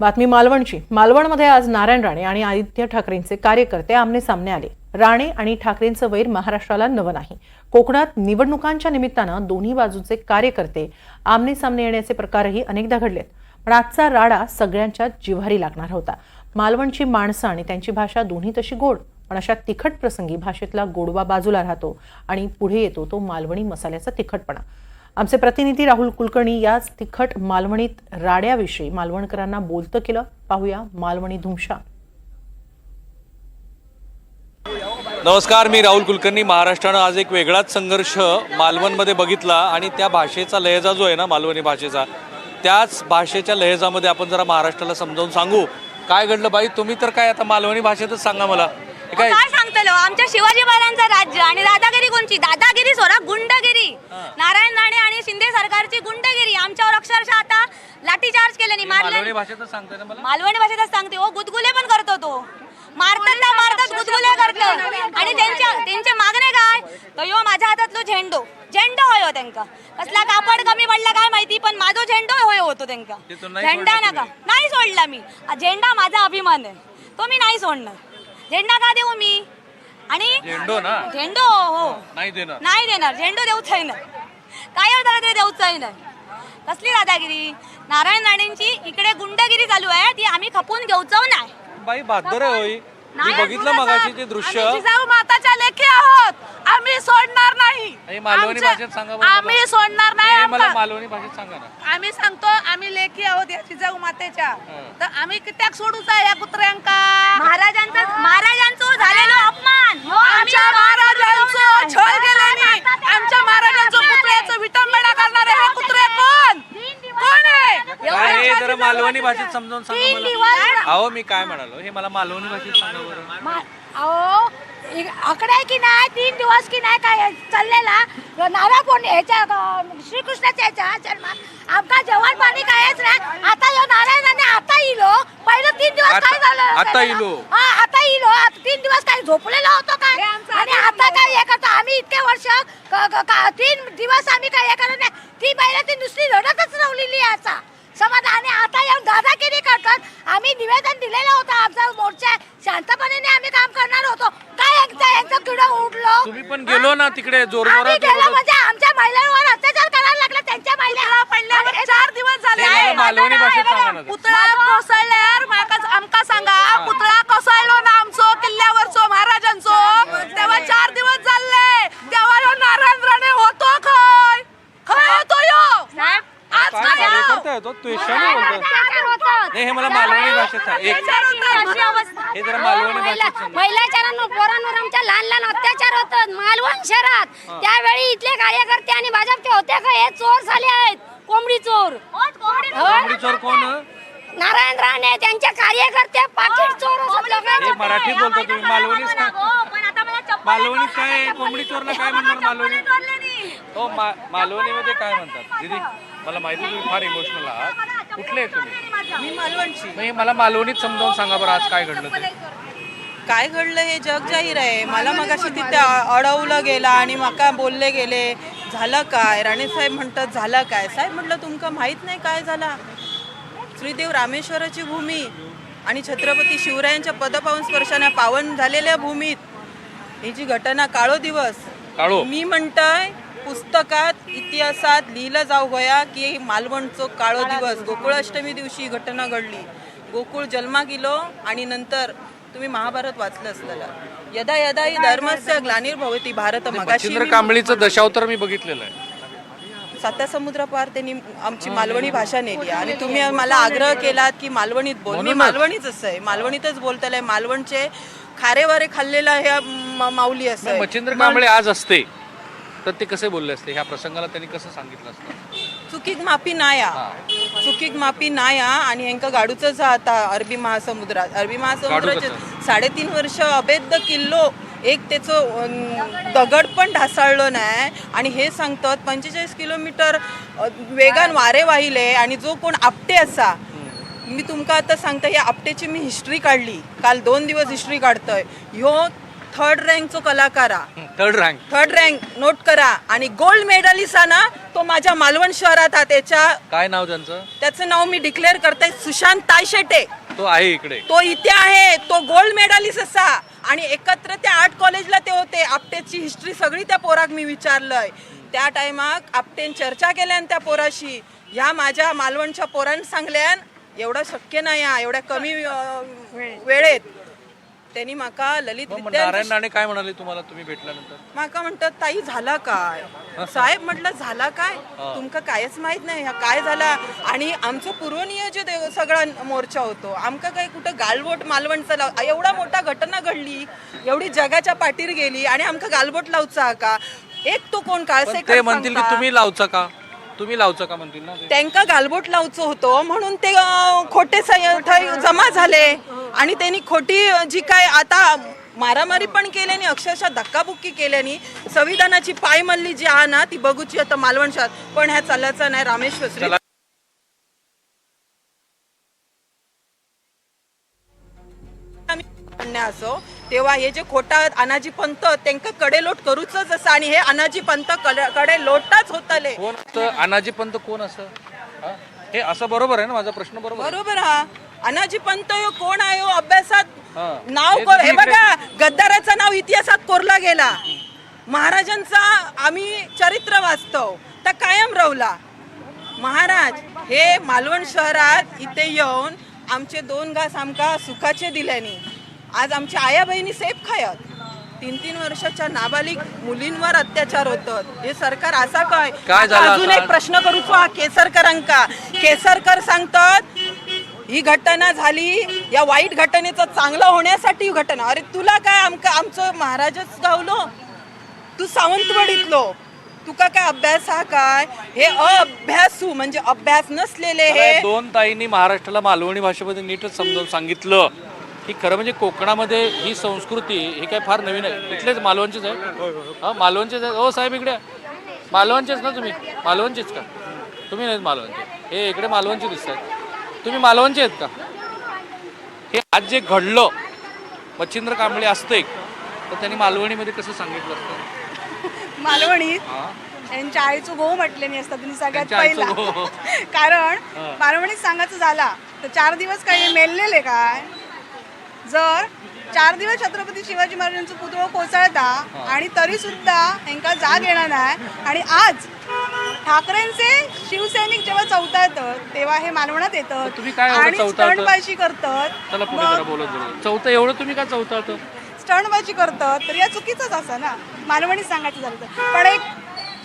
बातमी मालवणची. मालवणमध्ये आज नारायण राणे आणि आदित्य ठाकरेंचे कार्यकर्ते आमने सामने आले. राणे आणि ठाकरेंचं वैर महाराष्ट्राला नवं नाही. कोकणात निवडणुकांच्या निमित्तानं दोन्ही बाजूचे कार्यकर्ते आमने सामने येण्याचे प्रकारही अनेकदा घडलेत. पण आजचा राडा सगळ्यांच्या जिव्हारी लागणार होता. मालवणची माणसं आणि त्यांची भाषा दोन्ही तशी गोड पण अशा तिखट प्रसंगी भाषेतला गोडवा बाजूला राहतो आणि पुढे येतो तो मालवणी मसाल्याचा तिखटपणा. आमचे प्रतिनिधी राहुल कुलकर्णी याच तिखट मालवणीत राड्याविषयी मालवणकरांना बोलतं केलं. पाहूया मालवणी धुमशा. नमस्कार मी राहुल कुलकर्णी. महाराष्ट्रानं आज एक वेगळाच संघर्ष मालवणमध्ये बघितला आणि त्या भाषेचा लहेजा जो आहे ना मालवणी भाषेचा त्याच भाषेच्या लहेजामध्ये आपण जरा महाराष्ट्राला समजावून सांगू. काय घडलं बाई? तुम्ही तर काय आता मालवणी भाषेतच सांगा मला. हे काय? काय सांगतलो आमच्या शिवाजी महाराजांचं राज्य आणि दादागिरी कोणची दादागिरी सोडा गुंडगिरी नारायण राणे आणि शिंदे सरकारची गुंडगिरी आमच्यावर अक्षरशः आता लाठीचार्ज केल्याने मालवणी मारले भाषेतच सांगताय ना मला? मालवणी भाषेतच सांगते. हो गुदगुले पण करतो तो. मारतात ना मारतात गुदगुले करतो. आणि त्यांच्या त्यांचे मागणे काय? तो यो माझ्या हातातलो झेंडो. झेंडो होय हो त्यांका. कसला कापड कमी पडला काय माहिती पण माझो झेंडो होय होतो त्यांका. ते तो नाही झेंडा सोडला नका. नाही सोडला मी. आ झेंडा माझा अभिमान आहे. तो मी नाही सोडणार. झेंडा का देऊ मी? आणि झेंडो ना? झेंडो हो. नाही देणार. नाही देणार. झेंडू देऊच आहे नाही काय झालं तरी देऊच आहे नाही कसली दादागिरी नारायण राणेंची इकडे गुंडगिरी चालू आहे ती आम्ही खपून घेऊचव नाही. बाई बहादर आहे होई. मी नाही बघितलं मगाशी. ते दृश्य. आम्ही जिजाऊ माताच्या लेखी आहोत. आम्ही सोडणार नाही. हे मालवणी आमच्या- भाषेत सांगा बरं मला. आम्ही सोडणार नाही हे मला आम्हा- मालवणी भाषेत सांगा ना. आम्ही सांगतो आम्ही लेखी आहोत या जिजाऊ मातेच्या. हं. तर आम्ही कित्याक सोडूचा या कुत्र्यांका? महाराजांचं महाराजांचं झालेलं अपमान. हो, आम्ही आमच्या महाराजांचं छळ केल्याने आमच्या महाराजांचं पुतळ्याचं विटंबना करणारे हे कुत्रे कोण कोण आहे काय हे जरा मालवणी भाषेत समजावून सांगा तीन मला. दिवस अहो मी काय म्हणालो? हे मला मालवणी भाषेत सांगा बरं. अहो इ- आकडे की नाही तीन दिवस की नाही काय चाललेला? नारळ कोण ह्याच्या अं, श्रीकृष्णाच्या ह्याच्या जन्मात आमका जेवण पाणी कायच नाही. आता यो नारायणाने आता इलो. पहिलं तीन दिवस आता- काय झालं? आता इलो. हा आता इलो. आता तीन दिवस काय झोपलेला होतो काय आणि आता काय हे करतो? आम्ही इतके वर्ष क- क- का- तीन दिवस आम्ही काय हे करत नाही. ती पहिल्या ती नुसती रडतच रवलेली आहे आता. समज आणि आता येऊन दादागिरी करतात. आम्ही निवेदन दिलेलं होतं आमचा मोर्चा. आहे. शांतपणे आम्ही काम करणार होतो. काय यांचं यांचं किडं उडलो? तुम्ही पण गेलो ना तिकडे आम्ही जोरजोरात गेलो. म्हणजे आमच्या महिलांवर अत्याचार करायला लागला त्यांच्या महिला पडल्यावर चार दिवस झाले. ते मला मालवणी भाषेत सांगा ना ते. पुतळा कोसळल्यावर माका आमका सांगा. पुतळा कोसळलो ना आमचो किल्ल्यावरचो महाराजांचो. तेव्हा चार दिवस झाले तेव्हा ह्यो नारायण राणे होतो खय खय होतो यो आज हो? आहे तो तुझ्याने बोलतो नाही हे मला मालवणी भाषेत सांग. एक हे जरा मालवणी भाषेत सांग. महिलाचारांवर पोरांवर आमच्या लहान लहान अत्याचार होतात. मालवण शहरात. त्यावेळी इथले कार्यकर्ते आणि भाजपचे होते का? हे चोर झाले आहेत. कोंबडी चोर. कोंबडी चोर? कोण? नारायण राणे त्यांचे कार्यकर्ते पाकिट चोर हे मराठीत बोलतो तुम्ही मालवणीच काय मालवणीत काय? कोंबडी चोरला काय म्हणणार मालवणी हो मा मालवणीमध्ये काय म्हणतात? दीदी मला माहिती तुम्ही फार इमोशनल आहात. कुठले आहे तुम्ही? मी मालवणची. नाही मला मालवणीत समजावून सांगा बरं आज काय घडलं ते. काय घडलं हे जग जाहीर आहे. मला मगाशी तिथे अ- अडवलं गेला आणि मका बोलले गेले. झालं काय? राणेसाहेब म्हणतात झालं काय? साहेब म्हटलं तुमका माहीत नाही काय झाला? श्रीदेव रामेश्वराची भूमी आणि छत्रपती शिवरायांच्या पदपावन स्पर्शाने पावन झालेल्या भूमीत ही जी घटना काळो दिवस. काळो. मी म्हणतोय पुस्तकात इतिहासात लिहिलं जाऊ गया की मालवणचो काळो दिवस. गोकुळाष्टमी दिवशी ही घटना घडली. गोकुळ जन्मा गेलो आणि नंतर तुम्ही महाभारत वाचलं असलेलं यदा यदा ही धर्मस्य ग्लानिर्भवती भारत मगाशी मी कांबळीचं दशावतर मी बघितलेलं आहे. साता समुद्रापार त्यांनी आमची मालवणी भाषा नेली आणि तुम्ही मला आग्रह केलात की मालवणीत बोल. मी मालवणीच असं आहे. मालवणीतच बोलतलंय. मालवणचे खारे वारे खाल्लेला ह्या म- माऊली असं. मच्छिंद्र कांबळे आज असते. तर ते कसे बोलले असते? ह्या प्रसंगाला त्यांनी कसं सांगितलं असतं? चुकीक माफी नाया चुकीक माफी नाया आणि ह्यांका गाडूचं जा आता अरबी महासमुद्रात अरबी महासमुद्राचे साडेतीन वर्ष अभेद्य किल्लो एक त्याचं अं, दगड पण ढासाळलं नाही. आणि हे सांगतात पंचेचाळीस किलोमीटर अं, वेगान वारे वाहिले आणि जो कोण आपटे असा मी तुमका आता सांगता या आपटेची मी हिस्ट्री काढली. काल दोन दिवस हिस्ट्री काढतोय. ह्यो थर्ड रँकचो कलाकार हा. Third rank third rank note करा. आणि गोल्ड मेडलिस्ट हा ना तो माझ्या मालवण शहरात हा त्याच्या काय नाव त्यांचं त्याचं नाव मी डिक्लेअर करते सुशांत तायशेटे. तो आहे इकडे. तो इथे आहे तो गोल्ड मेडलिस्ट असा. आणि एकत्र त्या आर्ट कॉलेजला ते होते. आपटेची हिस्ट्री सगळी त्या पोराक मी विचारलंय. त्या टायमाक आपटेन चर्चा केल्यान त्या पोराशी. ह्या माझ्या मालवणच्या पोरान सांगल्यान एवढं शक्य नाही हा एवढ्या कमी अं, वेळेत. त्यांनी माका ललित मग विद्या नारायण राणे काय म्हणाले तुम्हाला तुम्ही भेटल्यानंतर? माका म्हणतात ताई झाला काय? साहेब म्हटलं झाला काय? तुमका कायच माहीत नाही हा काय झाला? आणि आमचं पूर्वनियोजित सगळा मोर्चा होतो आमका काय कुठं गालबोट मालवणचा लाव एवढा मोठा घटना घडली एवढी जगाच्या पाठीर गेली आणि आमका गालबोट लावचा का? एक तो कोण? पण काळसे ते म्हणतील की तुम्ही लावचा का? तुम्ही लावचा का म्हणतील ना ते. त्यांका गालबोट लावचं होतं म्हणून ते अं, खोटे सय- थंय जमा झाले आणि त्यांनी खोटी जी काय आता मारामारी पण केल्यानी अक्षरशः धक्काबुक्की केल्यानी संविधानाची पायमल्ली जी आहे ना ती बघूची आता मालवण शहर पण ह्या चालायचं नाही रामेश्वर श्री चला. आम्ही म्हणणे असो तेव्हा हे जे खोटा अनाजी पंत त्यांका कडेलोट करूच असं आणि हे अनाजी पंत कडे लोटच होतले. कोण असतं? अनाजी पंत कोण असं हा? हे असं बरोबर आहे ना? माझा प्रश्न बरोबर आहे? बरोबर हा. अनाजी पंत ह्यो कोण आहे? ह्यो अभ्यासात हा. नाव हे कोर- हे तुम्ही बघा गद्दाराचं नाव इतिहासात कोरला गेला. महाराजांचा आम्ही चरित्र वाचतो. तर कायम रावला. महाराज हे मालवण शहरात इथे येऊन आमचे दोन घास आमका सुखाचे दिल्यानी आज आमच्या आया बहिणी सेफ खायत. तीन तीन वर्षाच्या नाबालिक मुलींवर अत्याचार होतात हे सरकार असा काय? काय झालं आता अजून आता? एक प्रश्न करूचो हा केसरकरांका. केसरकर सांगतात ही घटना झाली या वाईट घटनेचं चांगलं होण्यासाठी ही घटना. अरे तुला काय आमका आमचं महाराजच गावलो? तू सावंतवाडीतलो. तुका काय अभ्यास हा काय? हे अभ्यासू म्हणजे अभ्यास नसलेले हे. दोन ताईंनी महाराष्ट्राला मालवणी भाषेमध्ये नीटच समजावून सांगितलं. की खरं म्हणजे कोकणामध्ये ही संस्कृती ही काय फार नवीन आहे. इथलेच मालवणचेच आहे. हा मालवणचेच आहे. हो साहेब इकडे मालवणचेच ना तुम्ही? मालवणचेच का? तुम्ही नाहीत मालवणचे. हे इकडे मालवणचे दिसतात तुम्ही मालवणचे आहेत का? हे आज जे घडलं मच्छिंद्र कांबळे असते तर त्यांनी मालवणीमध्ये कसं सांगितलं असतं? मालवणीत? हा? यांच्या आईचं गो म्हटलेली असतात तुम्ही सगळ्यात त्यांच्या पहिला. कारण मालवणीत सांगायचं झाला तर चार दिवस काय मेललेले काय? जर चार दिवस छत्रपती शिवाजी महाराजांचं पुतळं कोसळता आणि तरी सुद्धा यांका जाग येणार नाही आणि आज ठाकरेंचे शिवसैनिक जेव्हा चौथा येतात तेव्हा हे मालवणात येतात तुम्ही काय एवढं आणि? स्टंटबाजी करतात. चौथं एवढं तुम्ही का चौथं स्टंटबाजी करतात तर या चुकीचंच असं ना. मालवणीत सांगायचं झालं तर. पण एक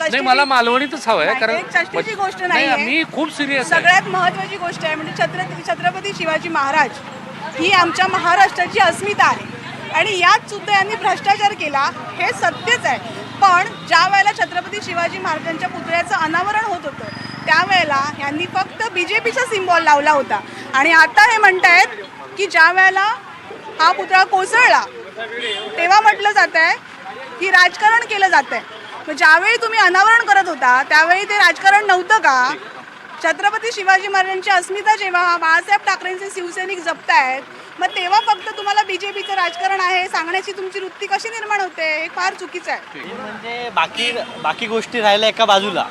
नाही मला मालवणीतच हवंय नाही, कारण चष्टीची गोष्ट नाही. मी खूप सिरियस आहे. सगळ्यात महत्वाची गोष्ट आहे म्हणजे छत्रपती छत्रपती शिवाजी महाराज ही आमच्या महाराष्ट्राची अस्मिता आहे. आणि यात सुद्धा यांनी भ्रष्टाचार केला हे सत्यच आहे. पण ज्या वेळेला छत्रपती शिवाजी महाराजांच्या पुतळ्याचं अनावरण होत होतं त्यावेळेला यांनी फक्त बी जे पीचा सिम्बॉल लावला होता. आणि आता हे म्हणतायत की ज्या वेळेला हा पुतळा कोसळला तेव्हा म्हटलं जात आहे की राजकारण केलं जात आहे मग ज्यावेळी तुम्ही अनावरण करत होता त्यावेळी ते राजकारण नव्हतं का? छत्रपती शिवाजी महाराजांची अस्मिता जेव्हा बाळासाहेब ठाकरेंचे शिवसैनिक जपतायत मग तेव्हा फक्त तुम्हाला बीजेपीचं राजकारण आहे सांगण्याची तुमची वृत्ती कशी निर्माण होते हे फार चुकीचं आहे. म्हणजे बाकी बाकी गोष्टी राहिल्या एका बाजूला.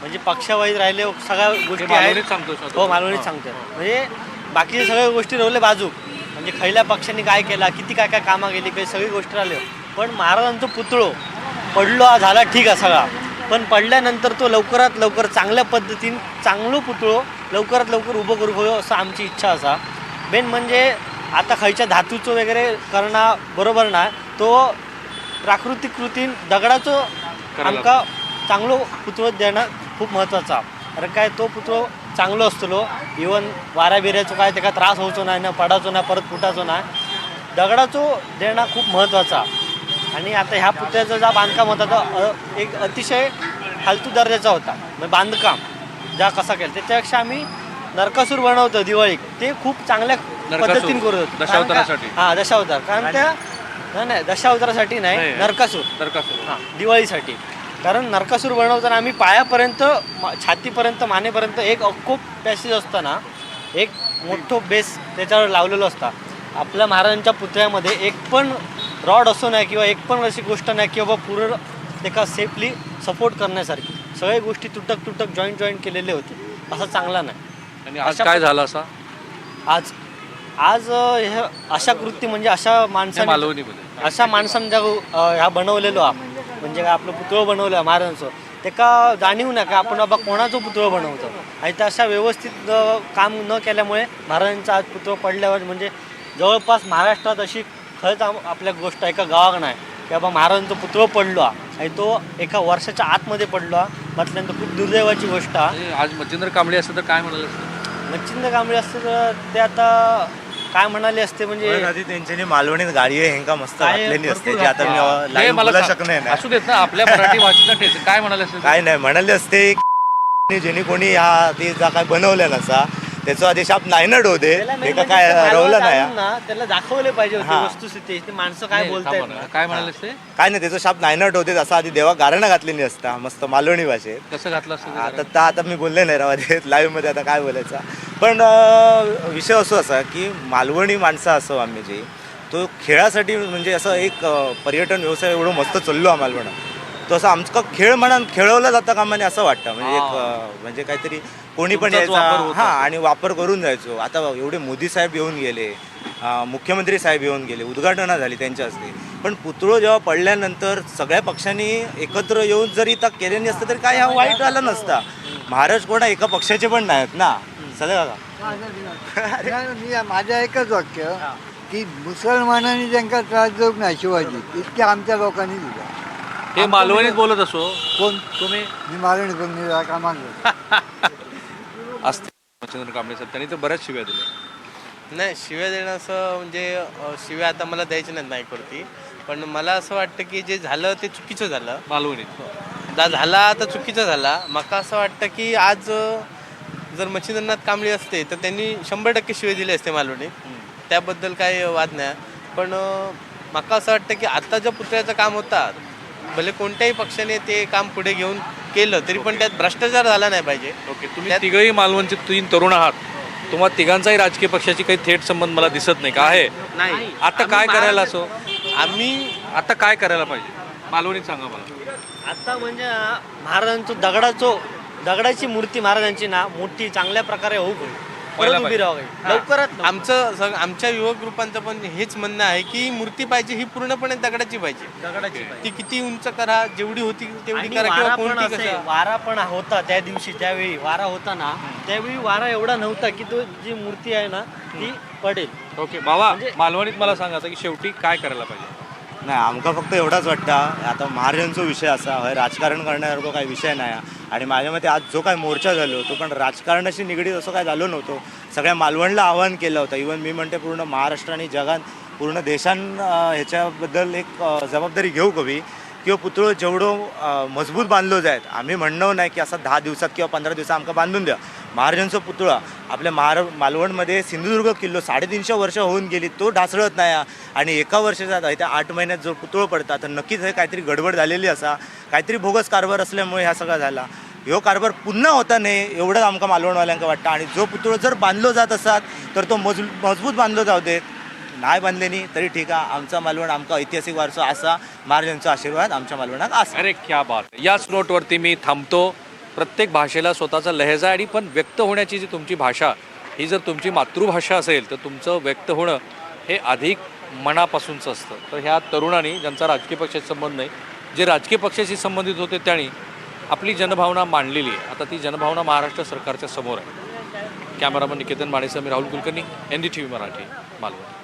म्हणजे पक्षावाईज राहिले सगळ्या गोष्टी आहेत. सांगतो. हो मालवणीत सांगतोय. म्हणजे बाकीच्या सगळ्या गोष्टी राहिल्या बाजू. म्हणजे खैल्या पक्षांनी काय केला किती काय काय कामं केली काही सगळी गोष्टी राहिल्या. पण महाराजांचं पुतळो पडलो हा झाला ठीक आहे सगळा. पण पडल्यानंतर तो लवकरात लवकर चांगल्या पद्धतीने चांगलं पुतळो लवकरात लवकर उभं करू होयो असं आमची इच्छा असा. मेन म्हणजे आता खयच्या धातूचं वगैरे करणं बरोबर ना तो प्राकृतिक कृतीन दगडाचो आमका चांगलो पुतळो देणं खूप महत्त्वाचा कारण काय तो पुतळो चांगलो असतलो इवन वाऱ्या बिऱ्याचो काय त्याका त्रास होवचो नाही ना पडाचो ना परत फुटाचो ना दगडाचो देणं खूप महत्त्वाचा आणि आता ह्या पुतळ्याचा जो बांधकाम होता तो एक अतिशय फालतू दर्जाचा होता. म्हणजे बांधकाम ज्या कसा केला. त्याच्यापेक्षा आम्ही नरकासूर बनवतो दिवाळीत. ते खूप चांगल्या पद्धतीने करत होतो. दशावतारासाठी. हा दशावतार. कारण त्या नाही नाही दशावतारासाठी नाही नाही. नरकासूर. नरकासूर. हां दिवाळीसाठी. कारण नरकासूर बनवताना आम्ही पायापर्यंत मा- छातीपर्यंत मानेपर्यंत एक अख्खो पॅसेज असताना एक मोठं बेस त्याच्यावर लावलेलो असता. आपल्या महाराजांच्या पुतळ्यामध्ये एक पण रॉड असो नाही किंवा एक पण अशी गोष्ट नाही की बाबा पूर्ण एका सेफली सपोर्ट करण्यासारखी. सगळ्या गोष्टी तुटक तुटक जॉईंट जॉईंट केलेले होते. असं चांगला नाही. आणि आज काय झालं असा? आज आज अं, हे अशा कृती म्हणजे अशा माणसाने मालवणीमध्ये. अशा माणसानं ज्या अं, ह्या बनवलेलो हा म्हणजे काय आपलं पुतळं बनवलं महाराजांचं ते का जाणीव नाही का आपण बाबा कोणाचं पुतळं बनवतो? आणि ते अशा व्यवस्थित अं, काम न केल्यामुळे महाराजांचं आज पुतळं पडल्यावर म्हणजे जवळपास महाराष्ट्रात अशी खरंच आम- आपल्या गोष्ट एका गावाक नाही. की बाबा महाराजांचं पुतळं पडलो हा. आणि तो एका वर्षाच्या आतमध्ये पडलो हा. म्हटल्यानंतर खूप दुर्दैवाची गोष्ट हा. आज मच्छिंद्र कांबळे असतं तर काय म्हणाले असतं? मच्छिंद्र कांबळे असते तर ते आता काय म्हणाले असते म्हणजे आधी त्यांच्यानी मालवणीत गाडी आहे हेंका मस्त काय घातलेली असते. भरपूर जी आता मी हे. लाईव्ह मला बोला सांग. शकणार असू नाही देत ना आपल्या मराठी भाषेचा ठेच काय म्हणाले असतं? काय नाही म्हणाले असते की जेणे कोणी ह्या ते जा काय बनवल्या नसा त्याचा आधी शाप नाही ना डोदे. त्याला ते का काय हरवलं नाही. त्याला दाखवले पाहिजे होते हा. वस्तुस्थिती ते माणसं काय नाही, बोलतायत ना. काय म्हणाले असते काय नाही त्याचा शाप नाही ना डोदे असं आधी देवा गारणं घातलेली असता. मस्त मालवणी भाषेत. कसं घातलं असतं ते आता जरा? ता आता मी बोलले नाही राव लाईव्हमध्ये आता काय बोलायचा? पण अं, विषय असो असा की मालवणी माणसं असो आम्ही जी तो खेळासाठी म्हणजे असं एक अं, पर्यटन व्यवसाय एवढं मस्त चाललो आम्हाला म्हणा. तो असं आमचा खेळ म्हणा खेळवला जातं का म्हणे असं वाटतं. म्हणजे एक म्हणजे काहीतरी कोणी पण यायचा वापर होत हा. आणि वापर करून जायचो. आता एवढे मोदी साहेब येऊन गेले मुख्यमंत्री साहेब येऊन गेले उद्घाटनं झाली त्यांच्या हस्ते. पण पुतळो जेव्हा पडल्यानंतर सगळ्या पक्षांनी एकत्र येऊन जरी त्या केल्याने असतं तरी काय हा वाईट झालं नसता. महाराज कोणा एका पक्षाचे पण नाहीत ना. सगळं का मी माझं एकच वाक्य की मुसलमानांनी त्यांना त्रास देऊ नाही शिवाजी इतके आमच्या लोकांनी दिला. हे मालवणीत बोलत असो. कोण? तुम्ही? मी मागणी पण मी कामाला असते. मच्छिंद्र कांबळे साहेब त्यांनी तर बऱ्याच शिव्या दिल्या. नाही शिव्या देणं असं म्हणजे अ, शिव्या आता मला द्यायच्या नाहीत नाईकवरती पण मला असं वाटतं की जे झालं ते चुकीचं झालं. मालवणीत. जा झाला तर चुकीचं झाला. माका असं वाटतं की आज अ, जर मच्छिंद्रनाथ कांबळे असते तर त्यांनी शंभर टक्के शिवे दिले असते मालवणीत. त्याबद्दल काही वाद नाही. पण अ, माका असं वाटतं की आता ज्या पुतळ्याचं काम होता भले कोणत्याही पक्षाने ते काम पुढे घेऊन केलं तरी पण त्यात भ्रष्टाचार झाला नाही पाहिजे. ओके तुम्ही त्यात- तिघही मालवणचे तीन तरुण आहात. तुम्हा तिघांचाही राजकीय पक्षाची काही थेट संबंध मला दिसत नाही का? आहे. नाही. आता काय करायला असो? आम्ही आता काय करायला पाहिजे? मालवणीत सांगा मला. आता म्हणजे ना, महाराजांचं दगडाचो दगडाची मूर्ती महाराजांची ना मोठी चांगल्या प्रकारे होऊ गई परत उभी. राहावी लवकरात लवकर. आमचं सग- आमच्या युवक ग्रुपांचं पण हेच म्हणणं आहे की मूर्ती पाहिजे ही पूर्णपणे दगडाची पाहिजे. दगडाची ती किती उंच करा जेवढी होती तेवढी आणि करा वारा किंवा पण कोणती असे, कसं? वारा पण होता त्या दिवशी ज्यावेळी वारा होता ना त्यावेळी वारा एवढा नव्हता की तो जी मूर्ती आहे ना ती पडेल. ओके बाबा म्हणजे- मालवणीत मला सांगा आता की शेवटी काय करायला पाहिजे? नाही आमका फक्त एवढाच वाटतं. आता महाराजांचा विषय असा हय राजकारण करण्यासारखं काही विषय नाही. आणि माझ्या मते आज जो काय मोर्चा झालो तो पण राजकारणाशी निगडीत असं काय झालो नव्हतो. सगळ्या मालवणला आवाहन केलं होतं. इवन मी म्हणते पूर्ण महाराष्ट्र आणि जगात पूर्ण देशां ह्याच्याबद्दल एक जबाबदारी घेऊ कवी. किंवा पुतळो जेवढं मजबूत बांधलो जायत आम्ही म्हणणं नाही की असं दहा दिवसात किंवा पंधरा दिवसात आमकां बांधून द्या. महाराजांचा पुतळा आपल्या महार मालवणमध्ये सिंधुदुर्ग किल्लो साडेतीनशे वर्ष होऊन गेली तो ढासळत नाही. आणि एका वर्षाचा त्या आठ महिन्यात जो पुतळो पडता तर नक्कीच हे काहीतरी गडबड झालेली असा काहीतरी भोगस कारभार असल्यामुळे ह्या सगळा झाला. ह्यो कारभार पुन्हा होता नाही एवढंच आमकां मालवणवाल्यांका वाटतं. आणि जो पुतळो जर बांधलो जात असतात तर तो मज मजबूत बांधलो जाऊ देत. नाही बांधले नाही तरी ठीक आहे. आमचा मालवण आमका ऐतिहासिक वारसा असा महाराजांचा आशीर्वाद आमच्या मालवणात असा. अरे क्या बात. याच नोटवरती मी थांबतो. प्रत्येक भाषेला स्वतःचा लहेजा आणि पण व्यक्त होण्याची जी तुमची भाषा ही जर तुमची मातृभाषा असेल तर तुमचं व्यक्त होणं हे अधिक मनापासूनचं असतं. तर ह्या तरुणांनी ज्यांचा राजकीय पक्षाशी संबंध नाही जे राजकीय पक्षाशी संबंधित होते त्यांनी आपली जनभावना मांडलेली आहे. आता ती जनभावना महाराष्ट्र सरकारच्या समोर आहे. कॅमेरामन निकेतन माणेसह मी Rahul Kulkarni N D T V Marathi Malvan.